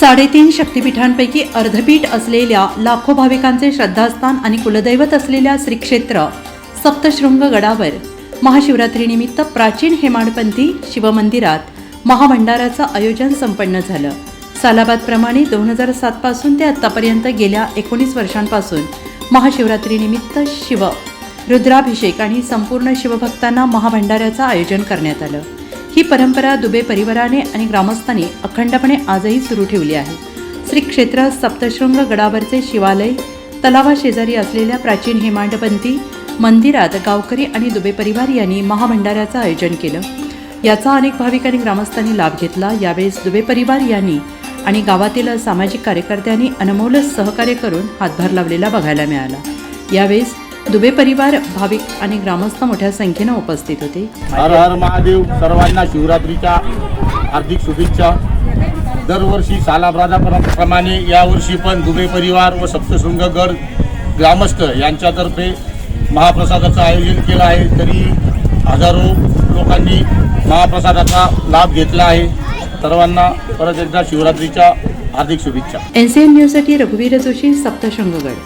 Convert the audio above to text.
साडेतीन शक्तिपीठांपैकी अर्धपीठ असलेल्या लाखो भाविकांचे श्रद्धास्थान आणि कुलदैवत असलेल्या श्रीक्षेत्र सप्तशृंग गडावर महाशिवरात्रीनिमित्त प्राचीन हेमाडपंथी शिवमंदिरात महाभंडाराचं आयोजन संपन्न झालं. सालाबादप्रमाणे दोन हजार सातपासून ते आत्तापर्यंत गेल्या एकोणीस वर्षांपासून महाशिवरात्रीनिमित्त शिव रुद्राभिषेक आणि संपूर्ण शिवभक्तांना महाभंडाऱ्याचं आयोजन करण्यात आलं. ही परंपरा दुबे परिवाराने आणि ग्रामस्थांनी अखंडपणे आजही सुरू ठेवली आहे. श्री क्षेत्र सप्तशृंग गडावरचे शिवालय तलावाशेजारी असलेल्या प्राचीन हेमांडपंती मंदिरात गावकरी आणि दुबे परिवार यांनी महाभंडाऱ्याचं आयोजन केलं. याचा अनेक भाविक आणि ग्रामस्थांनी लाभ घेतला. यावेळेस दुबे परिवार यांनी आणि गावातील सामाजिक कार्यकर्त्यांनी अनमोल सहकार्य करून हातभार लावलेला बघायला मिळाला. यावेळेस दुबे परिवार भाविक आणि ग्रामस्थ मोठ्या संख्येनं उपस्थित होते. हर हर महादेव सर्वांना शिवरात्रीच्या हार्दिक शुभेच्छा. दरवर्षी सालाब्राजाप्रमाणे यावर्षी पण दुबे परिवार व सप्तशृंगगड ग्रामस्थ यांच्यातर्फे महाप्रसादाचं आयोजन केलं आहे. तरी हजारो लोकांनी महाप्रसादाचा लाभ घेतला आहे. सर्वांना परत एकदा शिवरात्रीच्या हार्दिक शुभेच्छा. एन सी एन न्यूजसाठी रघुवीर जोशी सप्तशृंगगड.